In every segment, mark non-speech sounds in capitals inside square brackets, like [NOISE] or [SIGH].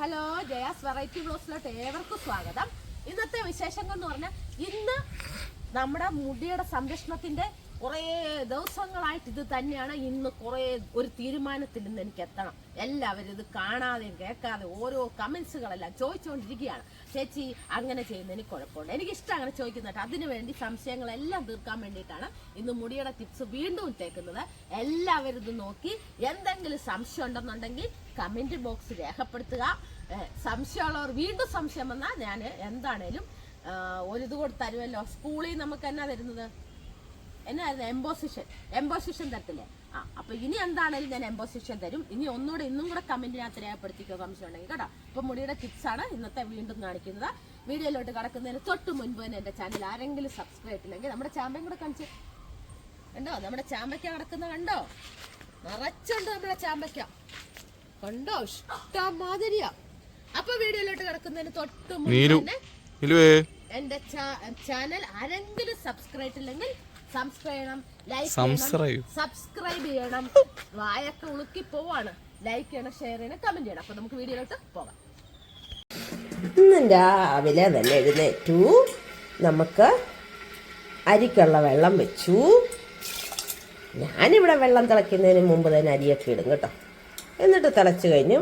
Hello Jaya's variety ബ്ലോസിലോട്ട് ഏവർക്കും സ്വാഗതം. ഇന്നത്തെ വിശേഷങ്ങൾ എന്ന് പറഞ്ഞാൽ ഇന്ന് നമ്മുടെ മുടിയുടെ സംരക്ഷണത്തിന്റെ കുറേ ദിവസങ്ങളായിട്ട് ഇത് തന്നെയാണ് ഇന്ന് കുറേ ഒരു തീരുമാനത്തിൽ നിന്ന് എനിക്ക് എത്തണം. എല്ലാവരും ഇത് കാണാതെയും കേൾക്കാതെ ഓരോ കമൻസുകളെല്ലാം ചോദിച്ചുകൊണ്ടിരിക്കുകയാണ് ചേച്ചി അങ്ങനെ ചെയ്യുന്നതിന് കുഴപ്പമുണ്ട് എനിക്ക് ഇഷ്ടം അങ്ങനെ ചോദിക്കുന്നുണ്ട് അതിനു വേണ്ടി സംശയങ്ങളെല്ലാം തീർക്കാൻ വേണ്ടിയിട്ടാണ് ഇന്ന് മുടിയുടെ ടിപ്സ് വീണ്ടും തേക്കുന്നത് എല്ലാവരും ഇത് നോക്കി എന്തെങ്കിലും സംശയം ഉണ്ടെന്നുണ്ടെങ്കിൽ കമന്റ് ബോക്സ് രേഖപ്പെടുത്തുക. സംശയമുള്ളവർ വീണ്ടും സംശയം വന്നാൽ ഞാൻ എന്താണേലും ഒരു കൊടുത്തരുമല്ലോ സ്കൂളിൽ നമുക്ക് എന്നാ തരുന്നത്? എന്നായിരുന്നു എംബോസിഷൻ എംബോസിഷൻ തരത്തില്ലേ? ആ അപ്പൊ ഇനി എന്താണെങ്കിലും ഞാൻ എംബോസിഷൻ തരും. ഇനി ഒന്നുകൂടെ ഇന്നും കൂടെ കമന്റിനകത്ത് രേഖപ്പെടുത്തിക്കോ സംശയം ഉണ്ടെങ്കിൽ കേട്ടോ. അപ്പൊ മുടിയുടെ ടിപ്സ് ആണ് ഇന്നത്തെ വീണ്ടും കാണിക്കുന്നത്. വീഡിയോയിലോട്ട് കടക്കുന്നതിന് തൊട്ട് മുൻപ് തന്നെ എന്റെ ചാനൽ ആരെങ്കിലും സബ്സ്ക്രൈബ് ചെയ്തില്ലെങ്കിൽ നമ്മുടെ ചാമ്പയും കൂടെ കാണിച്ച്. കണ്ടോ? നമ്മുടെ ചാമ്പയ്ക്ക കടക്കുന്ന കണ്ടോ? നിറച്ചുണ്ട് നമ്മുടെ ചാമ്പയ്ക്ക. കണ്ടോ? ഇഷ്ടമാതിരിയാ. അപ്പൊ വീഡിയോയിലോട്ട് കിടക്കുന്നതിന് തൊട്ട് മുൻപ് തന്നെ എന്റെ ചാനൽ ആരെങ്കിലും സബ്സ്ക്രൈബ് ഇല്ലെങ്കിൽ സബ്സ്ക്രൈബ് ചെയ്യണം ലൈക്ക് Subscribe. സബ്സ്ക്രൈബ് ചെയ്യണം [LAUGHS] വായൊക്കെ ഉളുക്കി പോവാണ്. ലൈക്ക് ചെയ്യണം ഷെയർ ചെയ്യണം കമന്റ് ചെയ്യണം. അപ്പൊ നമുക്ക് വീഡിയോയിലോട്ട് പോകാം. ഇന്ന് രാവിലെ തന്നെ എഴുന്നേറ്റു. നമുക്ക് അരിക്കുള്ള വെള്ളം വെച്ചു. ഞാനിവിടെ വെള്ളം തിളയ്ക്കുന്നതിന് മുമ്പ് തന്നെ അരിയൊക്കെ ഇടും കേട്ടോ. എന്നിട്ട് തിളച്ച് കഴിഞ്ഞു.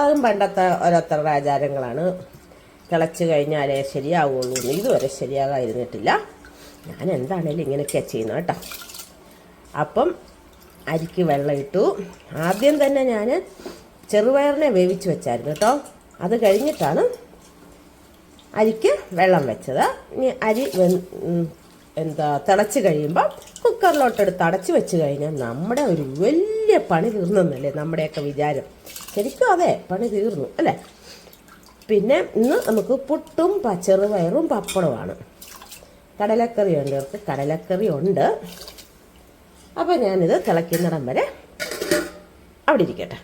അതും പണ്ടത്തെ ഓരോരുത്തരുടെ ആചാരങ്ങളാണ്. തിളച്ച് കഴിഞ്ഞാലേ ശരിയാവുള്ളൂ ഇതുവരെ ശരിയാകാതിരുന്നിട്ടില്ല. ഞാൻ എന്താണേലും ഇങ്ങനെയൊക്കെയാണ് ചെയ്യുന്നത് കേട്ടോ. അപ്പം അരിക്ക് വെള്ളം ഇട്ടു. ആദ്യം തന്നെ ഞാൻ ചെറുപയറിനെ വേവിച്ച് വെച്ചായിരുന്നു കേട്ടോ. അത് കഴിഞ്ഞിട്ടാണ് അരിക്ക് വെള്ളം വെച്ചത്. ഇനി അരി എന്താ തിളച്ച് കഴിയുമ്പോൾ കുക്കറിലോട്ടെടുത്ത് അടച്ച് വെച്ച് കഴിഞ്ഞാൽ നമ്മുടെ ഒരു വലിയ പണി തീർന്നെന്നല്ലേ നമ്മുടെയൊക്കെ വിചാരം. ശരിക്കും അതെ പണി തീർന്നു അല്ലേ? പിന്നെ ഇന്ന് നമുക്ക് പുട്ടും ചെറുപയറും പപ്പടവുമാണ്. കടലക്കറി ഉണ്ട്. ഇവർക്ക് കടലക്കറി ഉണ്ട്. അപ്പോൾ ഞാനിത് തിളയ്ക്കുന്നിടം വരെ അവിടെ ഇരിക്കട്ടെ.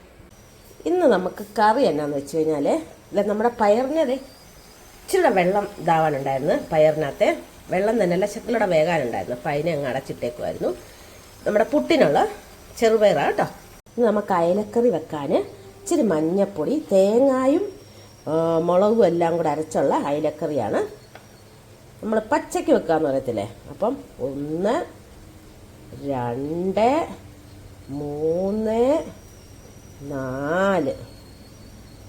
ഇന്ന് നമുക്ക് കറി എന്നാന്ന് വെച്ച് കഴിഞ്ഞാൽ ഇത് നമ്മുടെ പയറിനത് ഇച്ചിരി വെള്ളം ഇതാവാനുണ്ടായിരുന്നു. പയറിനകത്തെ വെള്ളം തന്നെ അല്ല ശക്തിയുടെ വേകാനുണ്ടായിരുന്നു. അപ്പം അതിനെ അങ്ങ് അടച്ചിട്ടേക്കുമായിരുന്നു നമ്മുടെ പുട്ടിനുള്ള ചെറുപയറാണ് കേട്ടോ. ഇന്ന് നമുക്ക് അയലക്കറി വെക്കാൻ ഇച്ചിരി മഞ്ഞപ്പൊടി തേങ്ങായും മുളകും എല്ലാം കൂടെ അരച്ചുള്ള അയലക്കറിയാണ് നമ്മൾ പച്ചയ്ക്ക് വെക്കാന്ന് പറയത്തില്ലേ? അപ്പം ഒന്ന് രണ്ട് മൂന്ന് നാല്.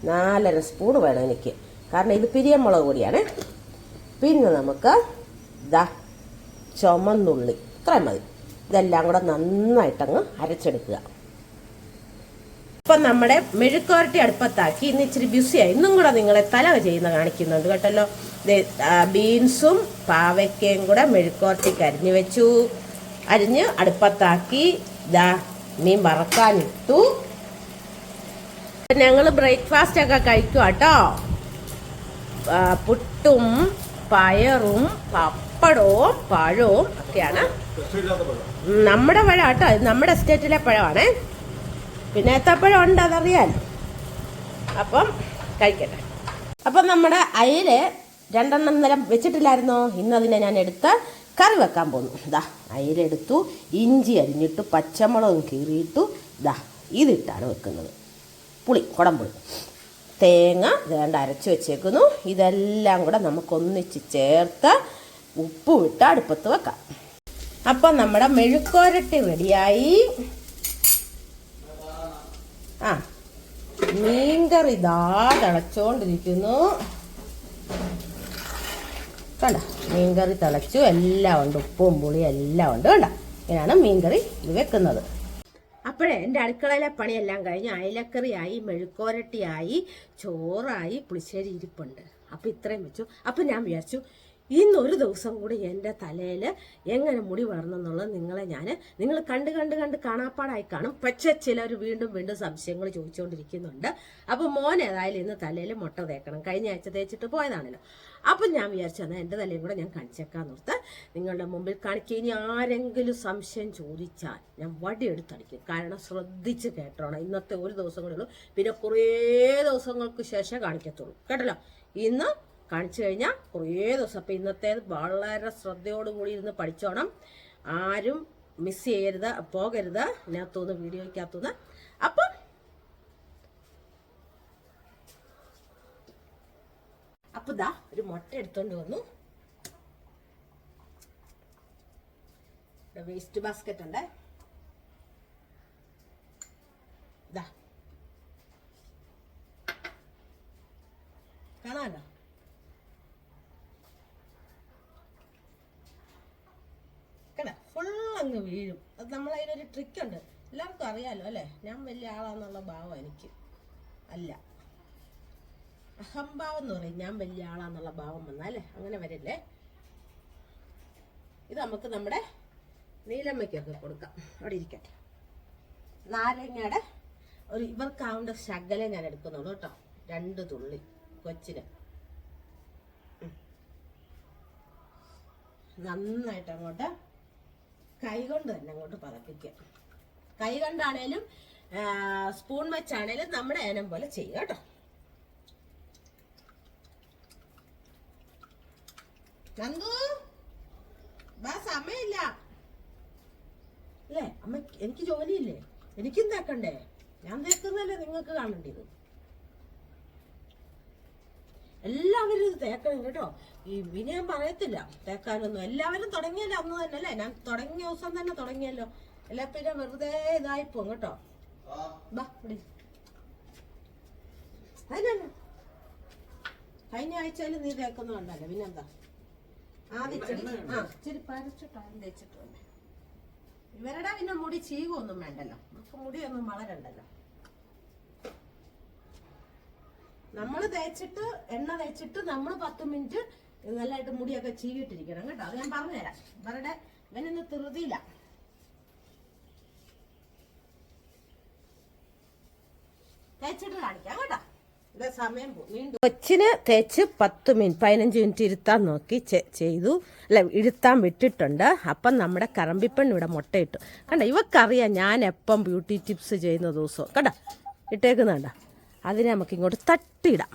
നാലര സ്പൂൺ വേണം എനിക്ക്. കാരണം ഇത് പിരിയമുളക് പൊടിയാണ്. പിന്നെ നമുക്ക് ദാ ചുമന്നുള്ളി. ഇത്രയും മതി. ഇതെല്ലാം കൂടെ നന്നായിട്ടങ്ങ് അരച്ചെടുക്കുക. ഇപ്പം നമ്മുടെ മെഴുക്കുവരട്ടി അടുപ്പത്താക്കി ഇന്ന് ഇച്ചിരി ബിസിയായി. ഇന്നും കൂടെ നിങ്ങളെ തല ചെയ്യുന്ന കാണിക്കുന്നുണ്ട് കേട്ടല്ലോ. ബീൻസും പാവയ്ക്കയും കൂടെ മെഴുക്കുവരട്ടിക്ക് അരിഞ്ഞു വെച്ചു. അരിഞ്ഞ് അടുപ്പത്താക്കി. ദാ മീൻ വറക്കാനിട്ടു. ഞങ്ങൾ ബ്രേക്ക്ഫാസ്റ്റ് ഒക്കെ കഴിക്കുക കേട്ടോ പുട്ടും പയറും പപ്പടവും പഴവും ഒക്കെയാണ്. നമ്മുടെ പഴം കേട്ടോ നമ്മുടെ എസ്റ്റേറ്റിലെ പഴമാണ്. പിന്നെ ഏത്തപ്പഴം ഉണ്ട് അതറിയാലോ. അപ്പം കഴിക്കട്ടെ. അപ്പം നമ്മുടെ അയിൽ രണ്ടെണ്ണം നിലം വെച്ചിട്ടില്ലായിരുന്നോ? ഇന്നതിനെ ഞാൻ എടുത്ത് കറി വെക്കാൻ പോന്നു. ഇതാ അയിലെടുത്തു ഇഞ്ചി അരിഞ്ഞിട്ട് പച്ചമുളകും കീറിയിട്ടു ഇതാ ഇതിട്ടാണ് വെക്കുന്നത്. പുളി കുടംപുളി തേങ്ങ വേണ്ട അരച്ച് വെച്ചേക്കുന്നു. ഇതെല്ലാം കൂടെ നമുക്കൊന്നിച്ച് ചേർത്ത് ഉപ്പ് വിട്ട് അടുപ്പത്ത് വെക്കാം. അപ്പം നമ്മുടെ മെഴുക്കോരട്ടി റെഡിയായി. ആ മീൻകറി ഇതാ തിളച്ചോണ്ടിരിക്കുന്നു. കണ്ട? മീൻകറി തിളച്ചു എല്ലാം ഉണ്ട്. ഉപ്പും പുളിയും എല്ലാം ഉണ്ട്. കണ്ട? ഇങ്ങനെയാണ് മീൻകറി ഇത് വെക്കുന്നത്. അപ്പോഴേ എന്റെ അടുക്കളയിലെ പണിയെല്ലാം കഴിഞ്ഞ് അയലക്കറിയായി മെഴുക്കോരട്ടിയായി ചോറായി പുളിശ്ശേരി ഇരിപ്പുണ്ട്. അപ്പം ഇത്രയും വെച്ചു. അപ്പം ഞാൻ വിചാരിച്ചു ഇന്നൊരു ദിവസം കൂടി എന്റെ തലയിൽ എങ്ങനെ മുടി വളർന്നെന്നുള്ളത് നിങ്ങളെ ഞാൻ നിങ്ങൾ കണ്ട് കണ്ട് കണ്ട് കാണാപ്പാടായി കാണും. പക്ഷെ ചിലർ വീണ്ടും വീണ്ടും സംശയങ്ങൾ ചോദിച്ചുകൊണ്ടിരിക്കുന്നുണ്ട് അപ്പോൾ മോൻ ഏതായാലും ഇന്ന് തലയിൽ മുട്ട തേക്കണം. കഴിഞ്ഞ ആഴ്ച തേച്ചിട്ട് പോയതാണല്ലോ. അപ്പം ഞാൻ വിചാരിച്ചു എന്നാൽ എന്റെ തലയും കൂടെ ഞാൻ കാണിച്ചേക്കാന്ന് ഓർത്ത് നിങ്ങളുടെ മുമ്പിൽ കാണിക്കുക ഇനി ആരെങ്കിലും സംശയം ചോദിച്ചാൽ ഞാൻ വടിയെടുത്തടിക്കും കാരണം ശ്രദ്ധിച്ച് കേട്ടോണം. ഇന്നത്തെ ഒരു ദിവസം കൂടെ ഉള്ളൂ. പിന്നെ കുറേ ദിവസങ്ങൾക്ക് ശേഷം കാണിക്കത്തുള്ളൂ. കേട്ടല്ലോ? ഇന്ന് കാണിച്ചു കഴിഞ്ഞാൽ കുറേ ദിവസം. അപ്പം ഇന്നത്തെ വളരെ ശ്രദ്ധയോടുകൂടി ഇരുന്ന് പഠിച്ചോണം. ആരും മിസ് ചെയ്യരുത് പോകരുത്. ഇതിനകത്തുനിന്ന് വീഡിയോയ്ക്കകത്തുനിന്ന്. അപ്പം അപ്പൊ ദാ ഒരു മുട്ട എടുത്തോണ്ട് വന്നു. വേസ്റ്റ് ബാസ്ക്കറ്റ് ഉണ്ട്. ദാ. കാണാമല്ലോ കണ്ട അങ്ങ് വീഴും. അത് നമ്മളതിനൊരു ട്രിക്ക് ഉണ്ട്. എല്ലാവർക്കും അറിയാലോ അല്ലേ? ഞാൻ വലിയ ആളാന്നുള്ള ഭാവം എനിക്ക് അല്ല. അഹംഭാവം എന്ന് പറയും ഞാൻ വലിയ ആളാന്നുള്ള ഭാവം വന്നാലേ അങ്ങനെ വരില്ലേ? ഇത് നമുക്ക് നമ്മുടെ നീലമ്മയ്ക്കൊക്കെ കൊടുക്കാം. അവിടെ ഇരിക്കട്ടെ. നാരങ്ങയുടെ ഒരു ഇവർക്കാവേണ്ട ശകലം ഞാൻ എടുക്കുന്നുള്ളൂ കേട്ടോ. രണ്ട് തുള്ളി കൊച്ചിന്. നന്നായിട്ട് അങ്ങോട്ട് കൈ കൊണ്ട് തന്നെ അങ്ങോട്ട് പതപ്പിക്കുക. കൈ കൊണ്ടാണേലും സ്പൂൺ വെച്ചാണേലും നമ്മുടെ ഏനം പോലെ ചെയ്യുക കേട്ടോ. നന്ദു സമയമില്ല. അല്ലേ അമ്മ എനിക്ക് ജോലിയില്ലേ? എനിക്കും തേക്കണ്ടേ? ഞാൻ തേക്കുന്നല്ലേ നിങ്ങൾക്ക് കാണേണ്ടത് എല്ലാവരും ഇത് തേക്കണം കേട്ടോ. ഈ ഇനി ഞാൻ പറയത്തില്ല. തേക്കാനൊന്നും എല്ലാവരും തുടങ്ങിയല്ലോ അന്ന് തന്നെ അല്ലേ? ഞാൻ തുടങ്ങിയ ദിവസം തന്നെ തുടങ്ങിയല്ലോ. അല്ല പിന്നെ വെറുതെ ഇതായി പോകും കേട്ടോ. കഴിഞ്ഞ ആഴ്ചയിൽ നീ തേക്കുന്നുണ്ടല്ലോ പിന്നെന്താ പിന്നെ ഇച്ചിരി ആ ഇച്ചിരി പരച്ചിട്ടാലും തേച്ചിട്ട് വന്നെ ഇവരുടെ പിന്നെ മുടി ചീകൊന്നും വേണ്ടല്ലോ. നമുക്ക് മുടിയൊന്നും വളരണ്ടല്ലോ. നമ്മൾ തേച്ചിട്ട് എണ്ണ തേച്ചിട്ട് നമ്മൾ പത്ത് മിനിറ്റ് നല്ലതായിട്ട് മുടിയൊക്കെ ചീവിട്ടിരിക്കണം കേട്ടോ. അത് ഞാൻ പറഞ്ഞുതരാം. ഇവരുടെ ഇവനൊന്ന് തൃതിയില്ല തേച്ചിട്ട് കാണിക്കാം കേട്ടോ. കൊച്ചിന് തേച്ച് പത്ത് മിനിറ്റ് പതിനഞ്ച് മിനിറ്റ് ഇരുത്താൻ നോക്കി ചെയ്തു. അല്ല ഇരുത്താൻ വിട്ടിട്ടുണ്ട്. അപ്പം നമ്മുടെ കറമ്പിപ്പെണ്ണ് ഇവിടെ മുട്ടയിട്ടു. കണ്ട ഇവക്കറിയാം ഞാൻ എപ്പം ബ്യൂട്ടി ടിപ്സ് ചെയ്യുന്ന ദിവസവും കണ്ട? ഇട്ടേക്കുന്നുണ്ട അതിനെ നമുക്ക് ഇങ്ങോട്ട് തട്ടിയിടാം.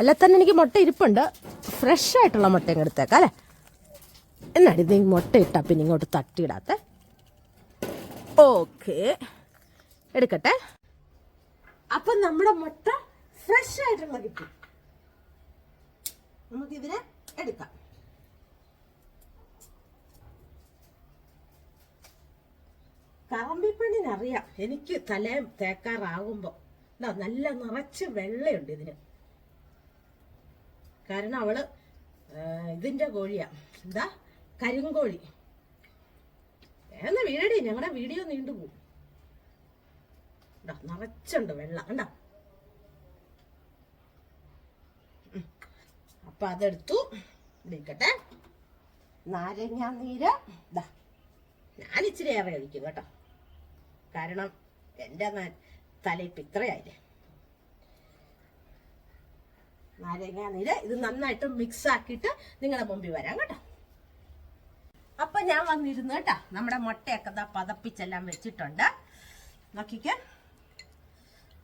അല്ല തന്നെ എനിക്ക് മുട്ട ഇരിപ്പുണ്ട്. ഫ്രഷ് ആയിട്ടുള്ള മുട്ട ഇങ്ങ് എടുത്തേക്കാം അല്ലേ? എന്നാടി ഇത് മുട്ട ഇട്ടാ പിന്നെ ഇങ്ങോട്ട് തട്ടിയിടാത്ത? ഓക്കെ എടുക്കട്ടെ. അപ്പം നമ്മുടെ മുട്ട ഫ്രഷ് ആയിട്ടുള്ള നമുക്ക് നമുക്കിതിനെ എടുക്കാം. കറമ്പിപ്പെണ്ണിനറിയാം എനിക്ക് തല തേക്കാറാകുമ്പോ ദാ നല്ല നിറച്ച് വെള്ളയുണ്ട് ഇതിന്. കാരണം അവൾ ഇതിന്റെ കോഴിയാ. എന്താ കരിങ്കോഴി. എന്നാ വീടേ ഞങ്ങളുടെ വീഡിയോ നീണ്ടുപോകും നിറച്ചുണ്ട് വെള്ളം. കണ്ടോ. അപ്പൊ അതെടുത്തു. ഇരിക്കട്ടെ നാരങ്ങ നീര്. ഞാൻ ഇച്ചിരി ഏറെ ഒഴിക്കും കേട്ടോ. കാരണം എന്റെ ന- തലയിപ്പ് ഇത്രയായില്ലേ? നാരങ്ങ നീര് ഇത് നന്നായിട്ട് മിക്സ് ആക്കിയിട്ട് നിങ്ങളുടെ മുമ്പിൽ വരാം കേട്ടോ. അപ്പൊ ഞാൻ വന്നിരുന്നു കേട്ടോ. നമ്മുടെ മുട്ടയൊക്കെ ദാ പതപ്പിച്ചെല്ലാം വെച്ചിട്ടുണ്ട്. നോക്കിക്കേ.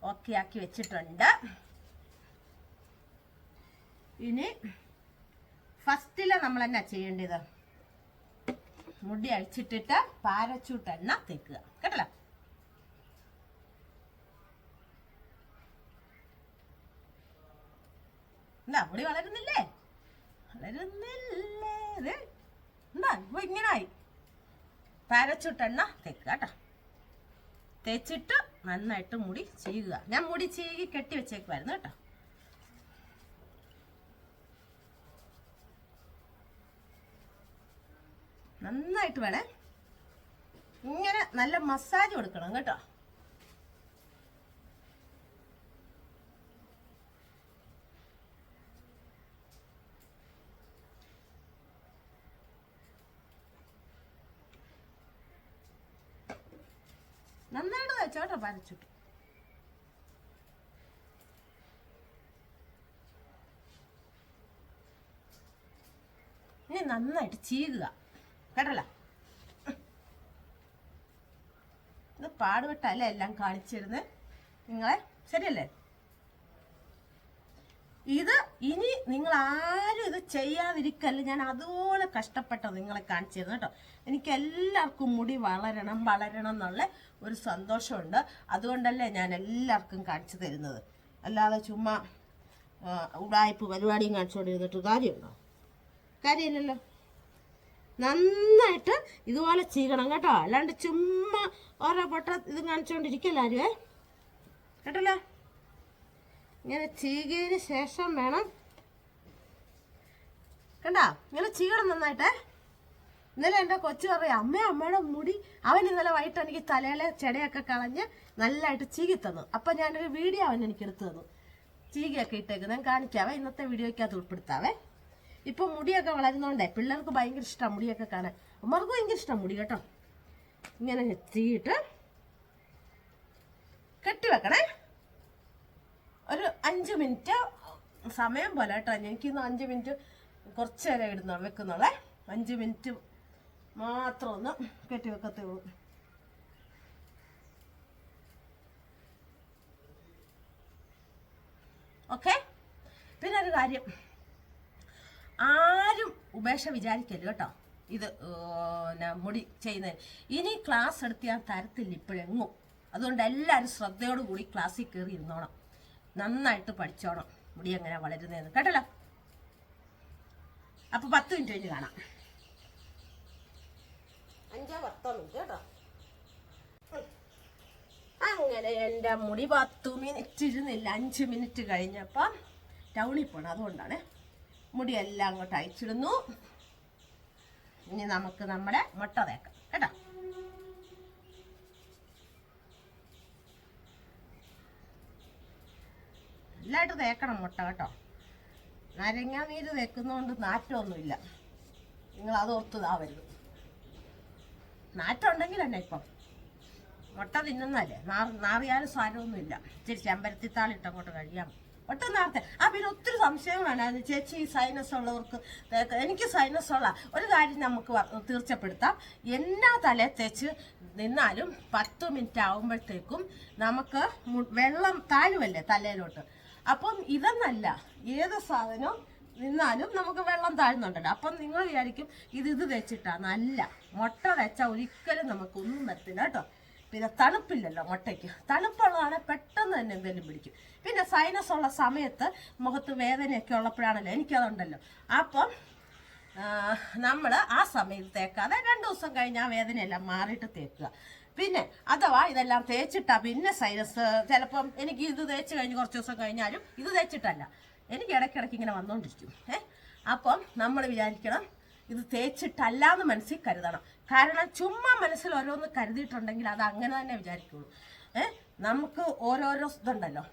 ഓക്കെ ആക്കി വെച്ചിട്ടുണ്ട്. ഇനി ഫസ്റ്റിൽ നമ്മൾ എന്നാ ചെയ്യേണ്ടത്? മുടി അഴിച്ചിട്ടിട്ട് പാരച്ചൂട്ട് എണ്ണ തേക്കുക. കേട്ടല്ലോ? എന്താ മുടി വളരുന്നില്ലേ? വളരുന്നില്ലേ? ഇത് എന്താ? ഇപ്പൊ ഇങ്ങനായി. പാരച്ചൂട്ട് എണ്ണ തേക്കുക കേട്ടോ. തേച്ചിട്ട് നന്നായിട്ട് മുടി ചെയ്യുക. ഞാൻ മുടി ചീകി കെട്ടി വെച്ചേക്കുമായിരുന്നു കേട്ടോ. നന്നായിട്ട് വേണേ ഇങ്ങനെ നല്ല മസാജ് കൊടുക്കണം കേട്ടോ. പരച്ചിട്ട് ഇനി നന്നായിട്ട് ചീകുക. കേട്ടല്ല? ഇത് പാടുപെട്ടല്ലേ എല്ലാം കാണിച്ചിരുന്ന്? നിങ്ങളെ ശരിയല്ലേ? ഇത് ഇനി നിങ്ങൾ ആരും ഇത് ചെയ്യാതിരിക്കല്ല. ഞാൻ അതുപോലെ കഷ്ടപ്പെട്ട നിങ്ങളെ കാണിച്ചിരുന്നു കേട്ടോ. എനിക്ക് എല്ലാവർക്കും മുടി വളരണം വളരണം എന്നുള്ള ഒരു സന്തോഷമുണ്ട്. അതുകൊണ്ടല്ലേ ഞാൻ എല്ലാവർക്കും കാണിച്ചു തരുന്നത്. അല്ലാതെ ചുമ്മാ ഉടായ്പ പരിപാടിയും കാണിച്ചുകൊണ്ടിരുന്നിട്ട് കാര്യമുണ്ടോ? കാര്യമില്ലല്ലോ. നന്നായിട്ട് ഇതുപോലെ ചെയ്യണം കേട്ടോ. അല്ലാണ്ട് ചുമ്മാ ഓരോ പൊട്ട ഇത് കാണിച്ചുകൊണ്ടിരിക്കല്ല ആരുവേ? കേട്ടല്ലോ? ഇങ്ങനെ ചീകിയതിന് ശേഷം വേണം. കണ്ടാ? ഇങ്ങനെ ചീകണം നന്നായിട്ടേ. ഇന്നലെ എന്റെ കൊച്ചു പറയും അമ്മ അമ്മയുടെ മുടി. അവൻ ഇന്നലെ വൈകിട്ട് എനിക്ക് തലയിലെ ചെടയൊക്കെ കളഞ്ഞ് നല്ലതായിട്ട് ചീകി തന്നു. അപ്പം ഞാനൊരു വീഡിയോ അവൻ എനിക്ക് എടുത്തു തന്നു. ചീകിയൊക്കെ ഇട്ടേക്ക്. ഞാൻ കാണിക്കാവേ ഇന്നത്തെ വീഡിയോയ്ക്കകത്ത് ഉൾപ്പെടുത്താവേ. ഇപ്പൊ മുടിയൊക്കെ വളരുന്നോണ്ടേ പിള്ളേർക്ക് ഭയങ്കര ഇഷ്ടമാണ് മുടിയൊക്കെ കാണാൻ. അമ്മർക്ക് ഭയങ്കര ഇഷ്ടം മുടി കേട്ടോ. ഇങ്ങനെ എത്തിയിട്ട് കെട്ടിവെക്കണേ ഒരു അഞ്ച് മിനിറ്റ് സമയം പോലെ കേട്ടോ. എനിക്കിന്ന് അഞ്ച് മിനിറ്റ് കുറച്ച് നേരം ഇടുന്ന വെക്കുന്നുള്ളേ. അഞ്ച് മിനിറ്റ് മാത്രം ഒന്ന് കെട്ടി വെക്കത്തേ ഉള്ളൂ ഓക്കെ? പിന്നെ ഒരു കാര്യം. ആരും ഉപേക്ഷ വിചാരിക്കരുത് കേട്ടോ. ഇത് പിന്നെ മുടി ചെയ്യുന്നതിന്. ഇനി ക്ലാസ് എടുത്ത് ഞാൻ തരത്തില്ല ഇപ്പോഴെങ്ങും. അതുകൊണ്ട് എല്ലാവരും ശ്രദ്ധയോടുകൂടി ക്ലാസ്സിൽ കയറി ഇരുന്നോണം. നന്നായിട്ട് പഠിച്ചോണം. മുടി എങ്ങനെ വളരുന്നതെന്ന് കേട്ടല്ലോ? അപ്പൊ പത്ത് മിനിറ്റ് കഴിഞ്ഞ് കാണാം. അഞ്ചോ മിനിറ്റ് കേട്ടോ. അങ്ങനെ എന്റെ മുടി പത്ത് മിനിറ്റ് ഇരുന്നില്ല. അഞ്ച് മിനിറ്റ് കഴിഞ്ഞപ്പം ടൗണിൽ പോണം. അതുകൊണ്ടാണ് മുടിയെല്ലാം അങ്ങോട്ട് അയച്ചിടുന്നു. ഇനി നമുക്ക് നമ്മുടെ മുട്ട തേക്കാം. കേട്ടോ? നല്ലതായിട്ട് തേക്കണം മുട്ട കേട്ടോ. നാരങ്ങ നീര് തേക്കുന്നതുകൊണ്ട് നാറ്റമൊന്നുമില്ല. നിങ്ങൾ അത് ഓർത്തതാവരുത് നാറ്റം ഉണ്ടെങ്കിൽ തന്നെ ഇപ്പം. മുട്ട തിന്നുന്നല്ലേ? നാർ നാറിയാലും സാരമൊന്നുമില്ല. ഇച്ചിരി ചെമ്പരത്തിത്താളിട്ട് അങ്ങോട്ട് കഴിയാം. ഒട്ടും നേരത്തെ ആ പിന്നെ ഒത്തിരി സംശയം വേണം ചേച്ചി സൈനസ് ഉള്ളവർക്ക് എനിക്ക് സൈനസ് ഉള്ള ഒരു കാര്യം നമുക്ക് തീർച്ചപ്പെടുത്താം. എന്നാ തലേ തേച്ച് നിന്നാലും പത്ത് മിനിറ്റ് ആകുമ്പോഴത്തേക്കും നമുക്ക് വെള്ളം താഴുമല്ലേ തലയിലോട്ട്? അപ്പം ഇതെന്നല്ല ഏത് സാധനവും നിന്നാലും നമുക്ക് വെള്ളം താഴ്ന്നുണ്ടല്ലോ. അപ്പം നിങ്ങൾ വിചാരിക്കും ഇത് ഇത് നല്ല മുട്ട വെച്ചാൽ ഒരിക്കലും നമുക്ക് ഒന്നും വരത്തില്ല കേട്ടോ. പിന്നെ തണുപ്പില്ലല്ലോ മുട്ടയ്ക്ക്. തണുപ്പുള്ളതാണ് പെട്ടെന്ന് തന്നെ എന്തെങ്കിലും പിടിക്കും. പിന്നെ സൈനസ് ഉള്ള സമയത്ത് മുഖത്ത് വേദനയൊക്കെ ഉള്ളപ്പോഴാണല്ലോ എനിക്കതുണ്ടല്ലോ. അപ്പം നമ്മൾ ആ സമയത്ത് തേക്കാതെ രണ്ട് ദിവസം കഴിഞ്ഞ് ആ വേദനയെല്ലാം മാറിയിട്ട് തേക്കുക. പിന്നെ അഥവാ ഇതെല്ലാം തേച്ചിട്ടാ പിന്നെ സൈനസ് ചിലപ്പം എനിക്ക് ഇത് തേച്ച് കഴിഞ്ഞ് കുറച്ച് ദിവസം കഴിഞ്ഞാലും ഇത് തേച്ചിട്ടല്ല. എനിക്ക് ഇടയ്ക്കിടയ്ക്ക് ഇങ്ങനെ വന്നുകൊണ്ടിരിക്കും ഏഹ് അപ്പം നമ്മൾ വിചാരിക്കണം ഇത് തേച്ചിട്ടല്ല എന്ന് മനസ്സിൽ കരുതണം. കാരണം ചുമ്മാ മനസ്സിൽ ഓരോന്ന് കരുതിയിട്ടുണ്ടെങ്കിൽ അത് അങ്ങനെ തന്നെ വിചാരിക്കുള്ളൂ. ഏഹ് നമുക്ക് ഓരോരോ ഇതുണ്ടല്ലോ.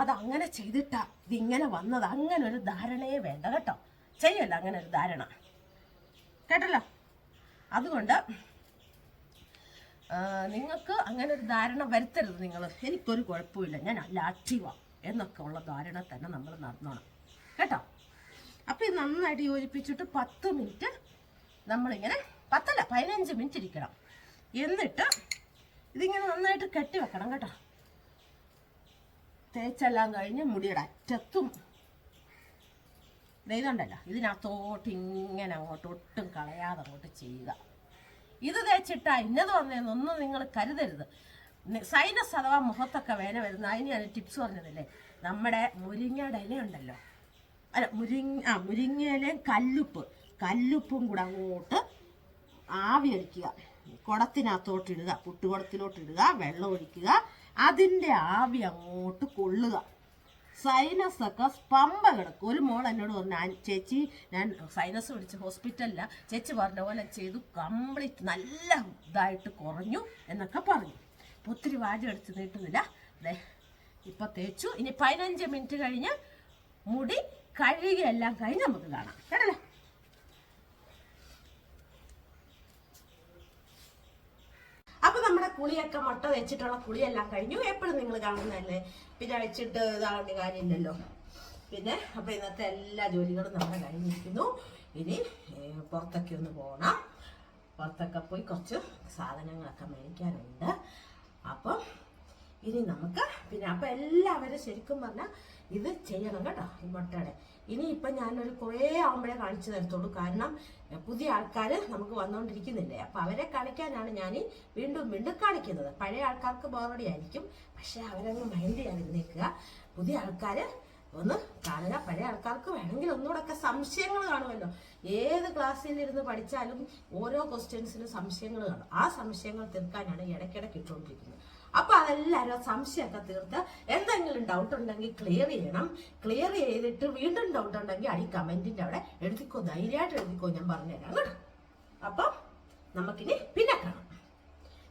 അത് അങ്ങനെ ചെയ്തിട്ടാ ഇതിങ്ങനെ വന്നത്. അങ്ങനെ ഒരു ധാരണയെ വേണ്ട കേട്ടോ. ചെയ്യല്ല അങ്ങനെ ഒരു ധാരണ. കേട്ടല്ലോ? അതുകൊണ്ട് നിങ്ങൾക്ക് അങ്ങനെ ഒരു ധാരണ വരുത്തരുത് നിങ്ങൾ എനിക്കൊരു കുഴപ്പമില്ല. ഞാൻ അല്ല എന്നൊക്കെ ഉള്ള ധാരണ തന്നെ നമ്മൾ നടന്നോണം. കേട്ടോ? അപ്പം ഇത് നന്നായിട്ട് യോജിപ്പിച്ചിട്ട് പത്ത് മിനിറ്റ് നമ്മളിങ്ങനെ പത്തല്ല പതിനഞ്ച് മിനിറ്റ് ഇരിക്കണം. എന്നിട്ട് ഇതിങ്ങനെ നന്നായിട്ട് കെട്ടി വെക്കണം കേട്ടോ. തേച്ചെല്ലാം കഴിഞ്ഞ് മുടിയുടെ അറ്റത്തും ഇതുണ്ടല്ലോ ഇതിനകത്തോട്ട് ഇങ്ങനെ അങ്ങോട്ട് ഒട്ടും കളയാതെ അങ്ങോട്ട് ചെയ്യുക. ഇത് തേച്ചിട്ടാ ഇന്നത് വന്നതെന്നൊന്നും നിങ്ങൾ കരുതരുത്. സൈനസ് അഥവാ മുഖത്തൊക്കെ വേന വരുന്ന അതിന് ഞാൻ ടിപ്സ് പറഞ്ഞതല്ലേ? നമ്മുടെ മുരിങ്ങയുടെ ഇലയുണ്ടല്ലോ അല്ല മുരിങ്ങ ആ മുരിങ്ങയിലയും കല്ലുപ്പ്. കല്ലുപ്പും കൂടെ അങ്ങോട്ട് ആവിയൊഴിക്കുക കുടത്തിനകത്തോട്ടിടുക പുട്ടുകുടത്തിലോട്ടിടുക വെള്ളം ഒഴിക്കുക. അതിന്റെ ആവി അങ്ങോട്ട് കൊള്ളുക. സൈനസ് ഒക്കെ പമ്പ കിടക്കും. ഒരു മോൾ എന്നോട് പറഞ്ഞു "ആ, ചേച്ചി ഞാൻ സൈനസ് പിടിച്ച് ഹോസ്പിറ്റലില്ല ചേച്ചി പറഞ്ഞ പോലെ ചെയ്തു. കംപ്ലീറ്റ് നല്ല ഇതായിട്ട് കുറഞ്ഞു എന്നൊക്കെ പറഞ്ഞു. അപ്പൊ ഒത്തിരി വാചം അടിച്ച് നീട്ടുന്നില്ല. അതെ ഇപ്പൊ തേച്ചു. ഇനി പതിനഞ്ച് മിനിറ്റ് കഴിഞ്ഞ് മുടി കഴുകിയെല്ലാം കഴിഞ്ഞ് നമുക്ക് കാണാം. കേട്ടല്ലോ? അപ്പൊ നമ്മുടെ കുളിയൊക്കെ മുട്ട വെച്ചിട്ടുള്ള കുളിയെല്ലാം കഴിഞ്ഞു. എപ്പോഴും നിങ്ങൾ കാണുന്നതല്ലേ? പിന്നെ വെച്ചിട്ട് ഇതാകേണ്ട കാര്യമില്ലല്ലോ. പിന്നെ അപ്പൊ ഇന്നത്തെ എല്ലാ ജോലികളും നമ്മുടെ കഴിഞ്ഞിരിക്കുന്നു. ഇനി പുറത്തൊക്കെ ഒന്ന് പോകണം പുറത്തൊക്കെ പോയി കുറച്ച് സാധനങ്ങളൊക്കെ മേടിക്കാനുണ്ട്. അപ്പം ഇനി നമുക്ക് പിന്നെ അപ്പം എല്ലാവരും ശരിക്കും പറഞ്ഞാൽ ഇത് ചെയ്യണം കേട്ടോ ഈ മുട്ടയുടെ. ഇനി ഇപ്പം ഞാനൊരു കുറേ ആകുമ്പോഴേ കാണിച്ചു തരത്തുള്ളൂ. കാരണം പുതിയ ആൾക്കാർ നമുക്ക് വന്നുകൊണ്ടിരിക്കുന്നില്ലേ അപ്പം അവരെ കാണിക്കാനാണ് ഞാൻ വീണ്ടും വീണ്ടും കാണിക്കുന്നത്. പഴയ ആൾക്കാർക്ക് ബോറടി ആയിരിക്കും. പക്ഷെ അവരൊന്ന് മൈൻഡ് ചെയ്യാതിരുന്നേക്കുക പുതിയ ആൾക്കാർ ഒന്ന് കാണുക. പഴയ ആൾക്കാർക്ക് വേണമെങ്കിൽ ഒന്നുകൂടെ സംശയങ്ങൾ കാണുമല്ലോ. ഏത് ക്ലാസ്സിൽ ഇരുന്ന് പഠിച്ചാലും ഓരോ ക്വസ്റ്റ്യൻസിനും സംശയങ്ങൾ കാണും. ആ സംശയങ്ങൾ തീർക്കാനാണ് ഇടയ്ക്കിടയ്ക്ക് ഇട്ടുകൊണ്ടിരിക്കുന്നത്. അപ്പൊ അതെല്ലാവരും സംശയമൊക്കെ തീർത്ത് എന്തെങ്കിലും ഡൗട്ട് ഉണ്ടെങ്കിൽ ക്ലിയർ ചെയ്യണം. ക്ലിയർ ചെയ്തിട്ട് വീണ്ടും ഡൗട്ട് ഉണ്ടെങ്കിൽ അടി കമന്റിന്റെ അവിടെ എഴുതിക്കോ ധൈര്യമായിട്ട് എഴുതിക്കോ ഞാൻ പറഞ്ഞുതരാം അപ്പം നമുക്കിനി പിന്നെ കാണാം.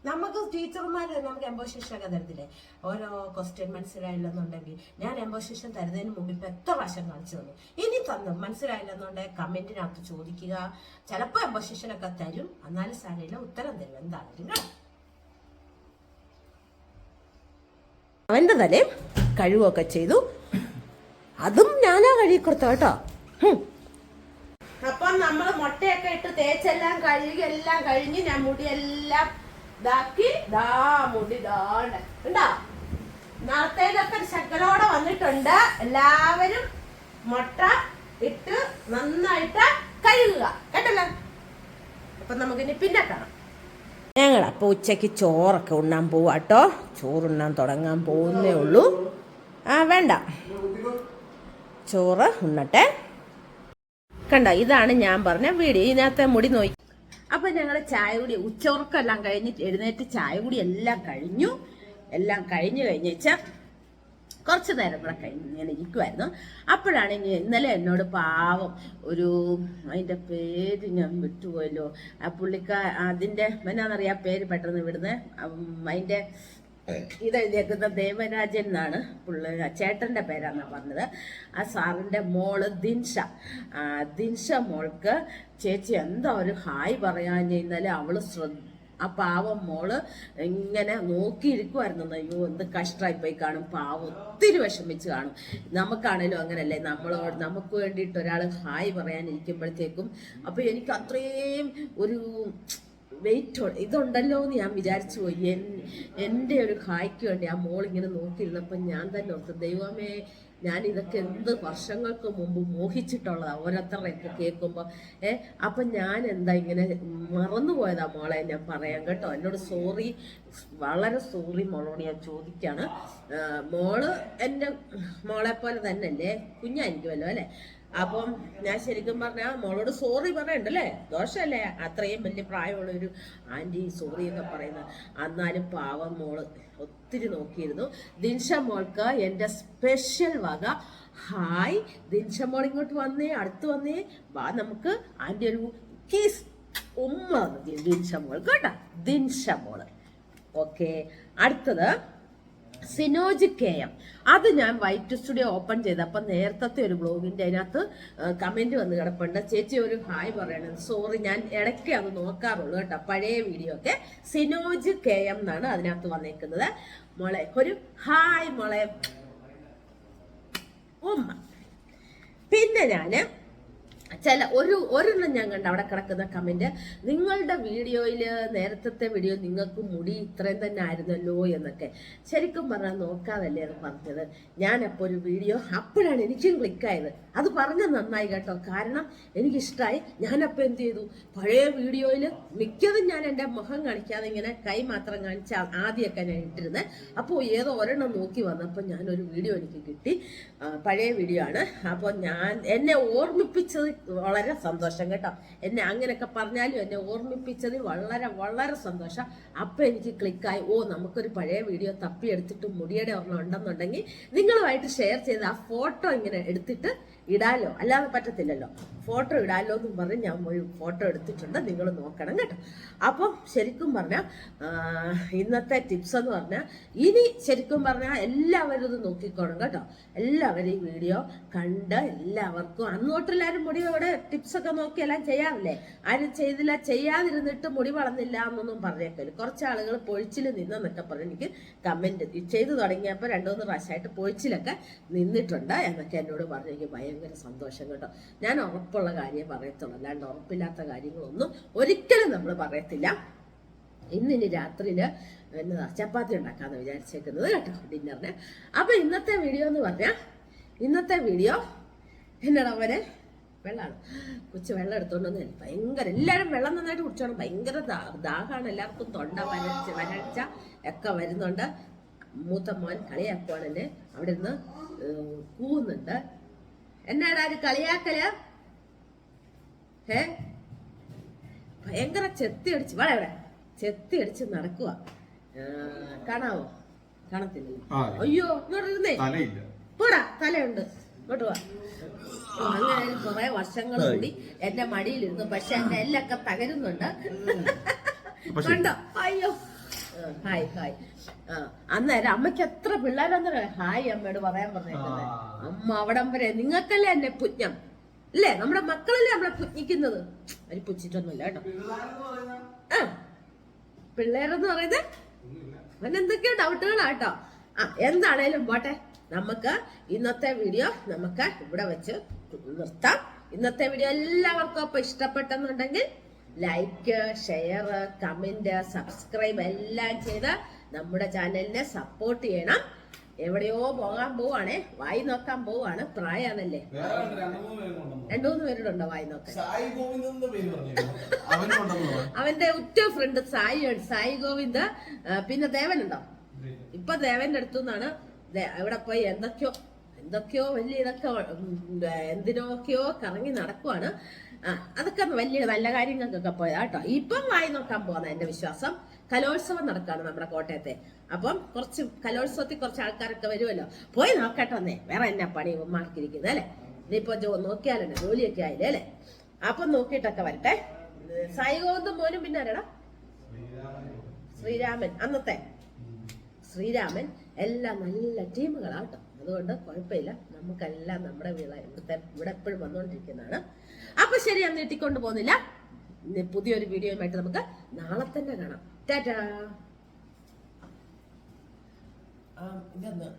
നമുക്ക് ടീച്ചർമാർ നമുക്ക് എംബോസിഷൻ ഒക്കെ തരത്തില്ലേ? ഓരോ ക്വസ്റ്റ്യൻ മനസ്സിലായില്ലെന്നുണ്ടെങ്കിൽ ഞാൻ എംബോസിഷൻ തരുന്നതിന് മുമ്പ് ഇപ്പൊ എത്ര പ്രാവശ്യം കാണിച്ചു തന്നു? ഇനി തന്നു. മനസ്സിലായില്ലെന്നുണ്ടെങ്കിൽ കമന്റിനകത്ത് ചോദിക്കുക. ചിലപ്പോൾ എംബോസിഷൻ ഒക്കെ തരും. എന്നാലും സാരയില്ല ഉത്തരം തരും. എന്താണെങ്കിലും അവന്റെ തന്നെ കഴിവൊക്കെ ചെയ്തു. അതും ഞാനാ കഴുകി കൊടുത്ത കേട്ടോ. അപ്പം നമ്മൾ മുട്ടയൊക്കെ ഇട്ട് തേച്ചെല്ലാം കഴുകി എല്ലാം കഴിഞ്ഞ് ഞാൻ മുടിയെല്ലാം ഇതാക്കി ദാ മുടി ദാണ്ട് ഉണ്ടോ. നാളത്തേതൊക്കെ ശക്കലോടെ വന്നിട്ടുണ്ട്. എല്ലാവരും മുട്ട ഇട്ട് നന്നായിട്ട് കഴുകുക. കേട്ടല്ലോ? അപ്പൊ നമുക്കിനി പിന്നെ കാണാം. ഞങ്ങൾ അപ്പോൾ ഉച്ചയ്ക്ക് ചോറൊക്കെ ഉണ്ണാൻ പോവാട്ടോ ചോറുണ്ണാൻ തുടങ്ങാൻ പോകുന്നേ ഉള്ളൂ. ആ വേണ്ട. ചോറ് ഉണ്ണട്ടെ. കണ്ട ഇതാണ് ഞാൻ പറഞ്ഞ വീഡിയോ. ഇതിനകത്തെ മുടി നോക്കി അപ്പൊ ഞങ്ങൾ ചായ കുടി ഉച്ചവർക്കെല്ലാം കഴിഞ്ഞിട്ട് എഴുന്നേറ്റ് ചായ കുടി എല്ലാം കഴിഞ്ഞു. എല്ലാം കഴിഞ്ഞു കഴിഞ്ഞ വെച്ചാൽ കുറച്ച് നേരം കൂടെ കഴിഞ്ഞ് ഇങ്ങനെ ഇരിക്കുമായിരുന്നു അപ്പോഴാണ് ഇനി ഇന്നലെ എന്നോട് പാവം ഒരു അതിന്റെ പേര് ഞാൻ വിട്ടുപോയല്ലോ. ആ പുള്ളിക്ക അതിന്റെ എന്നാന്നറിയാം പേര് പെട്ടെന്ന് ഇവിടുന്ന് അതിന്റെ ഇതെഴുതിയേക്കുന്ന ദേവരാജൻ എന്നാണ് പുള്ളി ചേട്ടന്റെ പേരാണെന്നാണ് പറഞ്ഞത്. ആ സാറിന്റെ മോൾ ദിൻഷ. ദിൻഷ മോൾക്ക് ചേച്ചി എന്താ ഒരു ഹായ് പറയാൻ ഇന്നലെ അവൾ ശ്രദ്ധ ആ പാവം മോൾ ഇങ്ങനെ നോക്കിയിരിക്കുമായിരുന്നു അയ്യോ എന്ത് കഷ്ടമായി പോയി കാണും. പാവം ഒത്തിരി വിഷമിച്ച് കാണും. നമുക്കാണേലും അങ്ങനല്ലേ? നമ്മളോട് നമുക്ക് വേണ്ടിയിട്ട് ഒരാൾ ഹായ് പറയാനിരിക്കുമ്പോഴത്തേക്കും അപ്പൊ എനിക്ക് അത്രയും ഒരു വെയിറ്റ് ഇതുണ്ടല്ലോ എന്ന് ഞാൻ വിചാരിച്ചു പോയി. എൻ- എന്റെ ഒരു ഹായ്ക്ക് വേണ്ടി ആ മോൾ ഇങ്ങനെ നോക്കിയിരുന്നപ്പോൾ ഞാൻ തന്നെ ഓർത്ത് ദൈവമേ ഞാൻ ഇതൊക്കെ എന്ത് വർഷങ്ങൾക്ക് മുമ്പ് മോഹിച്ചിട്ടുള്ളതാ. ഓരോരുത്തരുടെയൊക്കെ കേൾക്കുമ്പോൾ ഏ അപ്പം ഞാൻ എന്താ ഇങ്ങനെ മറന്നുപോയതാ മോളെ ഞാൻ പറയാൻ കേട്ടോ. എന്നോട് സോറി വളരെ സോറി മോളോട് ഞാൻ ചോദിക്കാണ്. മോൾ എന്റെ മോളെ പോലെ തന്നെയല്ലേ? കുഞ്ഞായിരിക്കുമല്ലോ അല്ലേ? അപ്പം ഞാൻ ശരിക്കും പറഞ്ഞ മോളോട് സോറി പറയണ്ടല്ലേ? ദോഷമല്ലേ അത്രയും വലിയ പ്രായമുള്ള ഒരു ആന്റി സോറി എന്നൊക്കെ പറയുന്നത് എന്നാലും പാവം മോൾ ഒത്തിരി നോക്കിയിരുന്നു. ദിൻഷ മോൾക്ക് എന്റെ സ്പെഷ്യൽ വക. ഹായ് ദിൻഷ മോൾ ഇങ്ങോട്ട് വന്നേ അടുത്ത് വന്നേ. വാ നമുക്ക് ആന്റി ഒരു കീസ് ഉമ്മ ദിൻഷ മോൾ കേട്ടോ. ദിൻഷ മോൾ. ഓക്കെ അടുത്തത്. സിനോജ് കെ എം അത് ഞാൻ വൈറ്റ് സ്റ്റുഡിയോ ഓപ്പൺ ചെയ്തപ്പോൾ നേരത്തെ ഒരു ബ്ലോഗിന്റെ അതിനകത്ത് കമന്റ് വന്ന് കിടപ്പുണ്ട്. ചേച്ചി ഒരു ഹായ് പറയണം സോറി ഞാൻ ഇടയ്ക്ക് അത് നോക്കാറുള്ളൂ കേട്ടോ. പഴയ വീഡിയോ ഒക്കെ സിനോജ് കെ എം എന്നാണ് അതിനകത്ത് വന്നേക്കുന്നത്. മോളെ ഒരു ഹായ് മോളെ. ഉമ്മ. പിന്നെ ഞാൻ ചില ഒരു ഒരെണ്ണം ഞാൻ കണ്ട അവിടെ കിടക്കുന്ന കമന്റ് നിങ്ങളുടെ വീഡിയോയിൽ നേരത്തെ വീഡിയോ നിങ്ങൾക്ക് മുടി ഇത്രയും തന്നെ ആയിരുന്നല്ലോ എന്നൊക്കെ. ശരിക്കും പറഞ്ഞാൽ നോക്കാതല്ലേ അത് പറഞ്ഞത്? ഞാനപ്പോൾ ഒരു വീഡിയോ അപ്പോഴാണ് എനിക്കും ക്ലിക്കായത് അത് പറഞ്ഞ നന്നായി കേട്ടോ. കാരണം എനിക്കിഷ്ടമായി ഞാനപ്പോൾ എന്ത് ചെയ്തു? പഴയ വീഡിയോയിൽ മിക്കതും ഞാൻ എന്റെ മുഖം കാണിക്കാതെ ഇങ്ങനെ കൈ മാത്രം കാണിച്ച ആദ്യമൊക്കെ ഞാൻ ഇട്ടിരുന്നത് അപ്പോൾ ഏതോ ഒരെണ്ണം നോക്കി വന്നപ്പോൾ ഞാനൊരു വീഡിയോ എനിക്ക് കിട്ടി. പഴയ വീഡിയോ ആണ്. അപ്പോൾ ഞാൻ എന്നെ ഓർമ്മിപ്പിച്ചത് വളരെ സന്തോഷം കേട്ടോ. എന്നെ അങ്ങനെയൊക്കെ പറഞ്ഞാലും എന്നെ ഓർമ്മിപ്പിച്ചതിൽ വളരെ വളരെ സന്തോഷം. അപ്പം എനിക്ക് ക്ലിക്കായി ഓ നമുക്കൊരു പഴയ വീഡിയോ തപ്പിയെടുത്തിട്ട് മുടിയുടെ ഓർമ്മ ഉണ്ടെന്നുണ്ടെങ്കിൽ നിങ്ങളുമായിട്ട് ഷെയർ ചെയ്ത് ആ ഫോട്ടോ ഇങ്ങനെ എടുത്തിട്ട് ഇടാലോ? അല്ലാതെ പറ്റത്തില്ലല്ലോ. ഫോട്ടോ ഇടാലോ എന്നും പറഞ്ഞ് ഞാൻ പോയി ഫോട്ടോ എടുത്തിട്ടുണ്ട്. നിങ്ങൾ നോക്കണം കേട്ടോ. അപ്പം ശരിക്കും പറഞ്ഞാൽ ഇന്നത്തെ ടിപ്സ് എന്ന് പറഞ്ഞാൽ ഇനി ശരിക്കും പറഞ്ഞാൽ എല്ലാവരും ഇത് നോക്കിക്കോണം കേട്ടോ. എല്ലാവരും ഈ വീഡിയോ കണ്ട് എല്ലാവർക്കും അന്നോട്ടെല്ലാവരും മുടി ഇവിടെ ടിപ്സ് ഒക്കെ നോക്കി എല്ലാം ചെയ്യാറില്ലേ? ആരും ചെയ്തില്ല ചെയ്യാതിരുന്നിട്ട് മുടി വളർന്നില്ല എന്നൊന്നും പറഞ്ഞേക്കൽ കുറച്ച് ആളുകൾ പൊഴിച്ചിൽ നിന്നെന്നൊക്കെ പറഞ്ഞ് എനിക്ക് കമന്റ് ചെയ്തു. തുടങ്ങിയപ്പോൾ രണ്ടു മൂന്ന് പ്രാവശ്യമായിട്ട് പൊഴിച്ചിലൊക്കെ നിന്നിട്ടുണ്ട് എന്നൊക്കെ എന്നോട് പറഞ്ഞു എനിക്ക് ഭയങ്കര സന്തോഷം കേട്ടോ. ഞാൻ ഉറപ്പുള്ള കാര്യം പറയത്തുള്ളൂ. അല്ലാണ്ട് ഉറപ്പില്ലാത്ത കാര്യങ്ങളൊന്നും ഒരിക്കലും നമ്മൾ പറയത്തില്ല. ഇന്നിനി രാത്രിയിൽ എന്നതാ ചപ്പാത്തി ഉണ്ടാക്കാന്ന് വിചാരിച്ചേക്കുന്നത് കേട്ടോ ഡിന്നറിന്. അപ്പൊ ഇന്നത്തെ വീഡിയോ എന്ന് പറഞ്ഞാൽ ഇന്നത്തെ വീഡിയോ എന്നാണ് അവരെ വെള്ളമാണ് കൊച്ചു വെള്ളം എടുത്തോണ്ട് വന്ന് ഭയങ്കര എല്ലാവരും വെള്ളം നന്നായിട്ട് കുടിച്ചോണം. ഭയങ്കര ദാഹമാണ്. എല്ലാവർക്കും തൊണ്ട വരച്ച് വരൾച്ച ഒക്കെ വരുന്നുണ്ട്. മൂത്ത മോൻ കളിയാക്കുവാണെന്നെ അവിടെ നിന്ന് കൂവുന്നുണ്ട്. എന്നാടാ ഒരു കളിയാക്കൽ? ഏ ഭയങ്കര ചെത്തി അടിച്ച് വാടാ ഇവിടെ. ചെത്തി അടിച്ച് നടക്കുക കാണാവോ? കാണത്തില്ലല്ലോ. അയ്യോ ഇരുന്നേ തലയില്ല. പോടാ തലയുണ്ട്. ഇങ്ങോട്ട് വാ. അങ്ങനെ കുറെ വർഷങ്ങൾ കൂടി എന്റെ മടിയിലിരുന്നു. പക്ഷെ എന്റെ എല്ലൊക്കെ തകരുന്നുണ്ട്. കണ്ടോ? അയ്യോ. Hi hi. ആ അന്നേരം അമ്മയ്ക്ക് എത്ര പിള്ളേരെന്നറിയോ ഹായ് അമ്മയോട് പറയാൻ പറഞ്ഞേക്കുന്നത്. അമ്മ അവിടം വരെ നിങ്ങൾക്കല്ലേ എന്നെ പുജ്ഞം അല്ലേ? നമ്മുടെ മക്കളല്ലേ നമ്മളെ പുജ്ഞിക്കുന്നത് അവർ പുച്ഛിട്ടൊന്നുമില്ല കേട്ടോ. ആ. പിള്ളേരെന്ന് പറയുന്നത്? അവൻ എന്തൊക്കെയോ ഡൗട്ടുകളാട്ടോ ആ എന്താണേലും പോട്ടെ. നമുക്ക് ഇന്നത്തെ വീഡിയോ നമുക്ക് ഇവിടെ വെച്ച് നിർത്താം. ഇന്നത്തെ വീഡിയോ എല്ലാവർക്കും അപ്പൊ ഇഷ്ടപ്പെട്ടെന്നുണ്ടെങ്കിൽ ലൈക്ക് ഷെയർ കമന്റ് സബ്സ്ക്രൈബ് എല്ലാം ചെയ്ത് നമ്മുടെ ചാനലിനെ സപ്പോർട്ട് ചെയ്യണം. എവിടെയോ പോകാൻ പോവാണേ. വായി നോക്കാൻ പോവാണ്. പ്രായാണല്ലേ? രണ്ടുമൂന്ന് രണ്ട് മൂന്ന് വായി നോക്കാൻ? അവന്റെ ഉറ്റ ഫ്രണ്ട് സായി സായി ഗോവിന്ദ് പിന്നെ ദേവൻ ഉണ്ടോ ഇപ്പൊ ദേവന്റെ അടുത്തു നിന്നാണ് ഇവിടെ പോയി എന്തൊക്കെയോ എന്തൊക്കെയോ വലിയ ഇതൊക്കെ എന്തിനൊക്കെയോ കറങ്ങി നടക്കുവാണ്. അതൊക്കെ വലിയ നല്ല കാര്യങ്ങൾക്കൊക്കെ പോയതാ കേട്ടോ. ഇപ്പം വായി നോക്കാൻ പോകുന്ന എന്റെ വിശ്വാസം. കലോത്സവം നടക്കാണ് നമ്മുടെ കോട്ടയത്തെ. അപ്പം കുറച്ച് കലോത്സവത്തിൽ കുറച്ച് ആൾക്കാരൊക്കെ വരുമല്ലോ പോയി നോക്കട്ടെ ഒന്നേ. വേറെ എന്നാ പണി മാർക്കിരിക്കുന്നത് അല്ലേ? ഇനിയിപ്പോ ജോ നോക്കിയാലോ ജോലിയൊക്കെ ആയില്ലേ അല്ലേ? അപ്പം നോക്കിയിട്ടൊക്കെ വരട്ടെ. ഗോവിന്ദും മോനും പിന്നെ ആരടാ? ശ്രീരാമൻ. അന്നത്തെ ശ്രീരാമൻ. എല്ലാം നല്ല ടീമുകളാട്ടോ അതുകൊണ്ട് കുഴപ്പമില്ല. നമുക്കെല്ലാം നമ്മുടെ വിള ഇവിടുത്തെ ഇവിടെ എപ്പോഴും വന്നുകൊണ്ടിരിക്കുന്നതാണ്. അപ്പൊ ശരി അന്ന് എത്തിക്കൊണ്ട് പോകുന്നില്ല. പുതിയൊരു വീഡിയോയുമായിട്ട് നമുക്ക് നാളെ തന്നെ കാണാം. ടാറ്റാ. ഇതെന്താ?